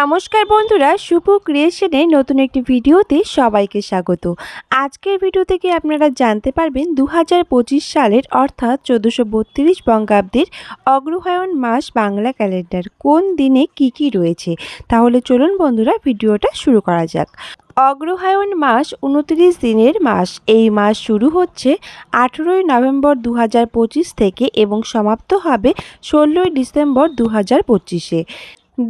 নমস্কার বন্ধুরা, শুভ ক্রিয়েশনে নতুন একটি ভিডিওতে সবাইকে স্বাগত। আজকের ভিডিও থেকে আপনারা জানতে পারবেন দু হাজার পঁচিশ সালের অর্থাৎ চোদ্দোশো বত্রিশ বঙ্গাব্দের অগ্রহায়ণ মাস বাংলা ক্যালেন্ডার। কোন দিনে কি কি রয়েছে? তাহলে চলুন বন্ধুরা, ভিডিওটা শুরু করা যাক। অগ্রহায়ণ মাস উনত্রিশ দিনের মাস। এই মাস শুরু হচ্ছে আঠেরোই নভেম্বর দু হাজার পঁচিশ থেকে এবং সমাপ্ত হবে ষোলোই ডিসেম্বর দু হাজার পঁচিশে।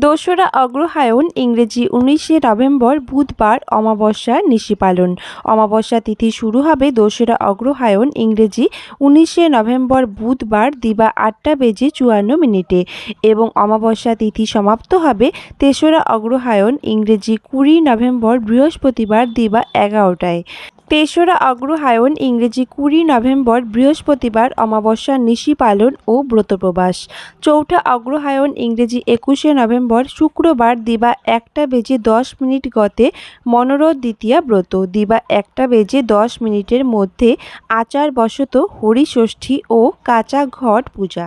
দোসরা অগ্রহায়ণ ইংরেজি উনিশে নভেম্বর বুধবার অমাবস্যা নিশি পালন। অমাবস্যা তিথি শুরু হবে দোসরা অগ্রহায়ণ ইংরেজি উনিশে নভেম্বর বুধবার দিবা আটটা বেজে চুয়ান্ন মিনিটে এবং অমাবস্যা তিথি সমাপ্ত হবে তেসরা অগ্রহায়ণ ইংরেজি কুড়ি নভেম্বর বৃহস্পতিবার দিবা এগারোটায়। তেসরা অগ্রহায়ণ ইংরেজি কুড়ি নভেম্বর বৃহস্পতিবার অমাবস্যা নিশি পালন ও ব্রতপ্রবাস চৌঠা অগ্রহায়ণ ইংরেজি একুশে নভেম্বর শুক্রবার দিবা একটা বেজে দশ মিনিট গতে মনোরথ দ্বিতীয়া ব্রত। দিবা একটা বেজে দশ মিনিটের মধ্যে আচার বশত হরিষষ্ঠী ও কাঁচা ঘট পূজা।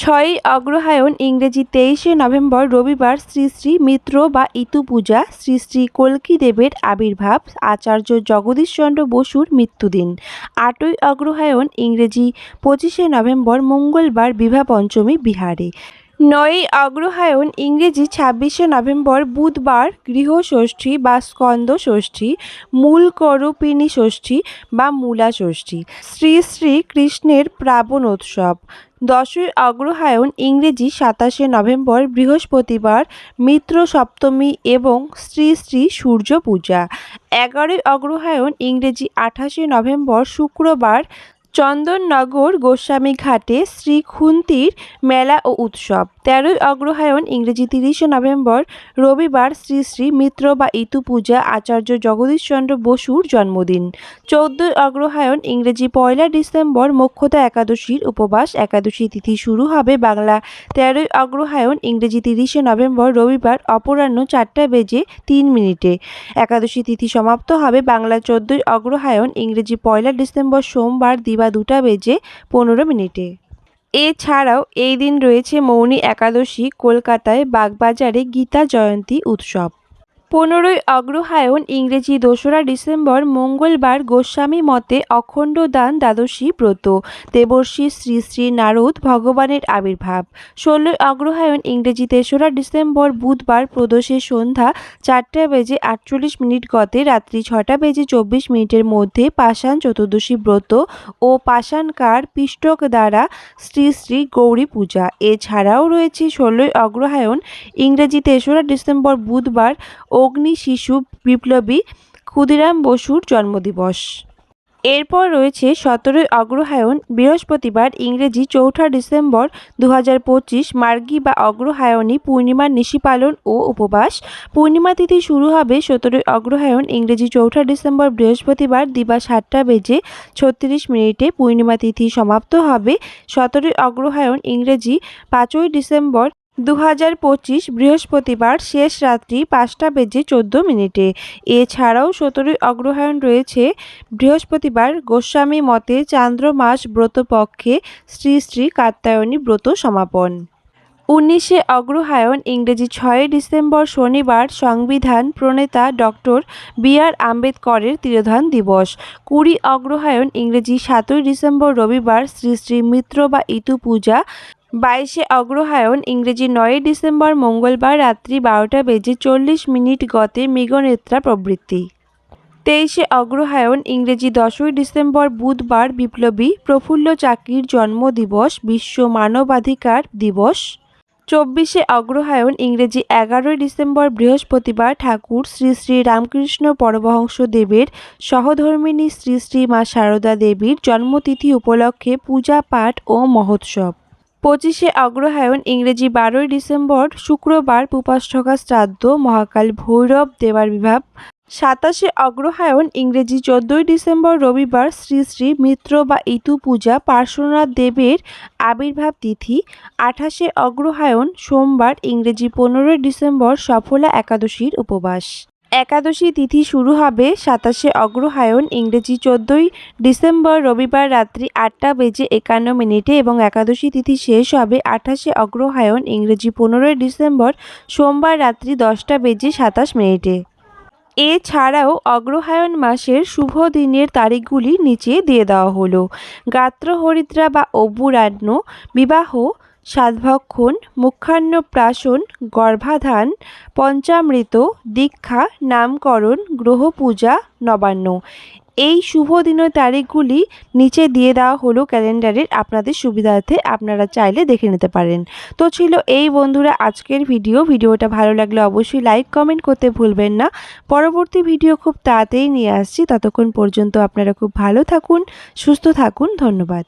ছয়ই অগ্রহায়ণ ইংরেজি তেইশে নভেম্বর রবিবার শ্রী শ্রী মিত্র বা ইতু পূজা, শ্রী শ্রী কল্কিদেবের আবির্ভাব, আচার্য জগদীশচন্দ্র বসুর মৃত্যুদিন। আটই অগ্রহায়ণ ইংরেজি পঁচিশে নভেম্বর মঙ্গলবার বিভা পঞ্চমী বিহারে। নয়ই অগ্রহায়ণ ইংরেজি ছাব্বিশে নভেম্বর বুধবার গৃহষষ্ঠী বা স্কন্দ ষষ্ঠী মূল করপিণী ষষ্ঠী বা মূলা ষষ্ঠী শ্রী শ্রী কৃষ্ণের প্রাবণ উৎসব দশই অগ্রহায়ণ ইংরেজি সাতাশে নভেম্বর বৃহস্পতিবার মিত্র সপ্তমী এবং শ্রী শ্রী সূর্য পূজা এগারোই অগ্রহায়ণ ইংরেজি আঠাশে নভেম্বর শুক্রবার চন্দননগর গোস্বামী ঘাটে শ্রী খুন্তির মেলা ও উৎসব। তেরোই অগ্রহায়ণ ইংরেজি তিরিশে নভেম্বর রবিবার শ্রী শ্রী মিত্র বা ইতু পূজা আচার্য জগদীশচন্দ্র বসুর জন্মদিন। চৌদ্দই অগ্রহায়ণ ইংরেজি পয়লা ডিসেম্বর মোক্ষদা একাদশীর উপবাস একাদশী তিথি শুরু হবে বাংলা। তেরোই অগ্রহায়ণ ইংরেজি তিরিশে নভেম্বর রবিবার অপরাহ্ন চারটা বেজে তিন মিনিটে। একাদশী তিথি সমাপ্ত হবে বাংলা চোদ্দই অগ্রহায়ণ ইংরেজি পয়লা ডিসেম্বর সোমবার দিবা দুটা বেজে পনেরো মিনিটে। এছাড়াও এই দিন রয়েছে মৌনী একাদশী, কলকাতায় বাগবাজারে গীতা জয়ন্তী উৎসব। পনেরোই অগ্রহায়ণ ইংরেজি দোসরা ডিসেম্বর মঙ্গলবার গোস্বামী মতে অখণ্ড দান দ্বাদশী ব্রত। দেবর্ষী শ্রী শ্রী নারদ ভগবানের আবির্ভাব। ষোলোই অগ্রহায়ণ ইংরেজি তেসরা ডিসেম্বর বুধবার প্রদোষে সন্ধ্যা চারটা বেজে আটচল্লিশ মিনিট গতে রাত্রি ছটা বেজে চব্বিশ মিনিটের মধ্যে পাষাণ চতুর্দশী ব্রত ও পাষাণকার পিষ্টক দ্বারা শ্রী শ্রী গৌরী পূজা। এছাড়াও রয়েছে ষোলোই অগ্রহায়ণ ইংরেজি তেসরা ডিসেম্বর বুধবার অগ্নি শিশু বিপ্লবী ক্ষুদিরাম বসুর জন্মদিবস। এরপর রয়েছে সতেরোই অগ্রহায়ণ, বৃহস্পতিবার ইংরেজি চৌঠা ডিসেম্বর দু হাজার পঁচিশ, মার্গী বা অগ্রহায়ণী পূর্ণিমার নিশি পালন ও উপবাস। পূর্ণিমা তিথি শুরু হবে সতেরোই অগ্রহায়ণ, ইংরেজি চৌঠা ডিসেম্বর বৃহস্পতিবার দিবা সাতটা বেজে ছত্রিশ মিনিটে পূর্ণিমা তিথি সমাপ্ত হবে। সতেরোই অগ্রহায়ণ, ইংরেজি পাঁচই ডিসেম্বর দু হাজার পঁচিশ বৃহস্পতিবার শেষ রাত্রি পাঁচটা বেজে চোদ্দ মিনিটে। এছাড়াও সতেরোই অগ্রহায়ণ রয়েছে বৃহস্পতিবার গোস্বামী মতে চান্দ্রমাস ব্রতপক্ষে শ্রী শ্রী কাত্যায়নী ব্রত সমাপন। উনিশে অগ্রহায়ণ ইংরেজি ছয়ই ডিসেম্বর শনিবার সংবিধান প্রণেতা ডক্টর বি আর আম্বেদকরের তিরোধান দিবস। কুড়ি অগ্রহায়ণ ইংরেজি সাতই ডিসেম্বর রবিবার শ্রী শ্রী মিত্র বা ইতু পূজা বাইশে অগ্রহায়ণ, ইংরেজি নয়ই ডিসেম্বর, মঙ্গলবার রাত্রি বারোটা বেজে চল্লিশ মিনিট গতে মৃগনেত্রা প্রবৃত্তি তেইশে অগ্রহায়ণ, ইংরেজি দশই ডিসেম্বর, বুধবার বিপ্লবী প্রফুল্ল চাকির জন্মদিবস, বিশ্ব মানবাধিকার দিবস। চব্বিশে অগ্রহায়ণ, ইংরেজি এগারোই ডিসেম্বর, বৃহস্পতিবার ঠাকুর শ্রী শ্রী রামকৃষ্ণ পরমহংস দেবের সহধর্মিণী শ্রী শ্রী মা সারদা দেবীর জন্মতিথি উপলক্ষে পূজা পাঠ ও মহোৎসব। পঁচিশে অগ্রহায়ণ ইংরেজি বারোই ডিসেম্বর, শুক্রবার পুপাষ্ঠকা শ্রাদ্ধ, মহাকাল ভৈরব, দেবার বিভাব। সাতাশে অগ্রহায়ণ ইংরেজি চোদ্দই ডিসেম্বর, রবিবার শ্রী শ্রী মিত্র বা ইতু পূজা, পার্শ্বনাথ দেবের আবির্ভাব তিথি। আঠাশে অগ্রহায়ণ সোমবার ইংরেজি পনেরোই ডিসেম্বর, সফলা একাদশীর উপবাস। একাদশী তিথি শুরু হবে সাতাশে অগ্রহায়ণ, ইংরেজি চোদ্দোই ডিসেম্বর, রবিবার রাত্রি আটটা বেজে একান্ন মিনিটে এবং একাদশী তিথি শেষ হবে আঠাশে অগ্রহায়ণ, ইংরেজি পনেরোই ডিসেম্বর, সোমবার রাত্রি দশটা বেজে সাতাশ মিনিটে। এছাড়াও অগ্রহায়ণ মাসের শুভ দিনের তারিখগুলি নিচে দিয়ে দেওয়া হলো। গাত্র হরিদ্রা বা অব্বুরান্ন বিবাহ সাতভক্ষণ মুখান্নপ্রাশন, গর্ভাধান, পঞ্চামৃত, দীক্ষা, নামকরণ গ্রহ পূজা নবান্ন। এই শুভ দিনের তারিখগুলি নিচে দিয়ে দেওয়া হলো ক্যালেন্ডারের। আপনাদের সুবিধার্থে আপনারা চাইলে দেখে নিতে পারেন। তো ছিল এই বন্ধুরা আজকের ভিডিও। ভিডিওটা ভালো লাগলে অবশ্যই লাইক, কমেন্ট করতে ভুলবেন না। পরবর্তী ভিডিও খুব তাড়াতাড়ি নিয়ে আসছি। ততক্ষণ পর্যন্ত আপনারা খুব ভালো থাকুন, সুস্থ থাকুন। ধন্যবাদ।